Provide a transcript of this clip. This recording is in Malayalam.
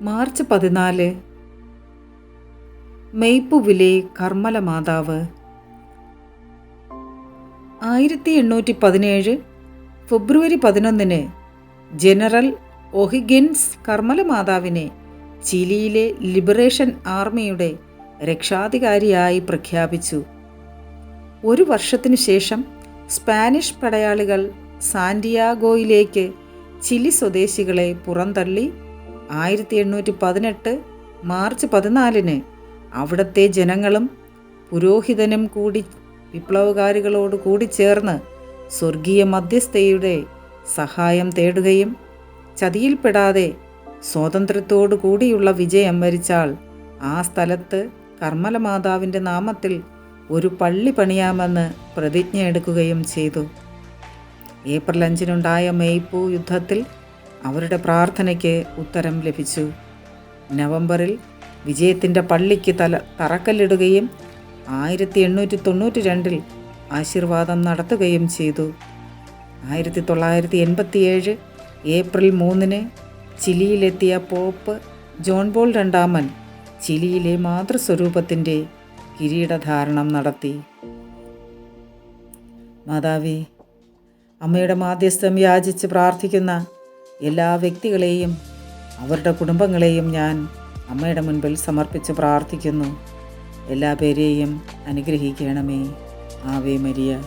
മാർച്ച് പതിനാല്. മെയ്പ്പുവിലെ കർമ്മല മാതാവ്. ആയിരത്തി എണ്ണൂറ്റി പതിനേഴ് ഫെബ്രുവരി പതിനൊന്നിന് ജനറൽ ഒഹിഗിൻസ് കർമ്മല മാതാവിനെ ചിലിയിലെ ലിബറേഷൻ ആർമിയുടെ രക്ഷാധികാരിയായി പ്രഖ്യാപിച്ചു. ഒരു വർഷത്തിനു ശേഷം സ്പാനിഷ് പടയാളികൾ സാന്റിയാഗോയിലേക്ക് ചിലി സ്വദേശികളെ പുറന്തള്ളി ആയിരത്തി എണ്ണൂറ്റി പതിനെട്ട് മാർച്ച് പതിനാലിന് അവിടുത്തെ ജനങ്ങളും പുരോഹിതനും കൂടി വിപ്ലവകാരികളോട് കൂടി ചേർന്ന് സ്വർഗീയ മധ്യസ്ഥയുടെ സഹായം തേടുകയും ചതിയിൽപ്പെടാതെ സ്വാതന്ത്ര്യത്തോടു കൂടിയുള്ള വിജയം വരിച്ചാൽ ആ സ്ഥലത്ത് കർമ്മലമാതാവിന്റെ നാമത്തിൽ ഒരു പള്ളി പണിയാമെന്ന് പ്രതിജ്ഞ എടുക്കുകയും ചെയ്തു. ഏപ്രിൽ അഞ്ചിനുണ്ടായ മെയ്പൂ യുദ്ധത്തിൽ അവരുടെ പ്രാർത്ഥനയ്ക്ക് ഉത്തരം ലഭിച്ചു. നവംബറിൽ വിജയത്തിന്റെ പള്ളിക്ക് തല തറക്കല്ലിടുകയും ആയിരത്തി എണ്ണൂറ്റി തൊണ്ണൂറ്റി രണ്ടിൽ ആശീർവാദം നടത്തുകയും ചെയ്തു. ആയിരത്തി തൊള്ളായിരത്തി എൺപത്തിയേഴ് ഏപ്രിൽ മൂന്നിന് ചിലിയിലെത്തിയ പോപ്പ് ജോൺ ബോൾ രണ്ടാമൻ ചിലിയിലെ മാതൃസ്വരൂപത്തിന്റെ കിരീടധാരണം നടത്തി. മാതാവി അമ്മയുടെ മാധ്യസ്ഥം യാചിച്ച് പ്രാർത്ഥിക്കുന്ന എല്ലാ വ്യക്തികളെയും അവരുടെ കുടുംബങ്ങളെയും ഞാൻ അമ്മയുടെ മുൻപിൽ സമർപ്പിച്ച് പ്രാർത്ഥിക്കുന്നു. എല്ലാ പേരെയും അനുഗ്രഹിക്കണമേ. Ave Maria.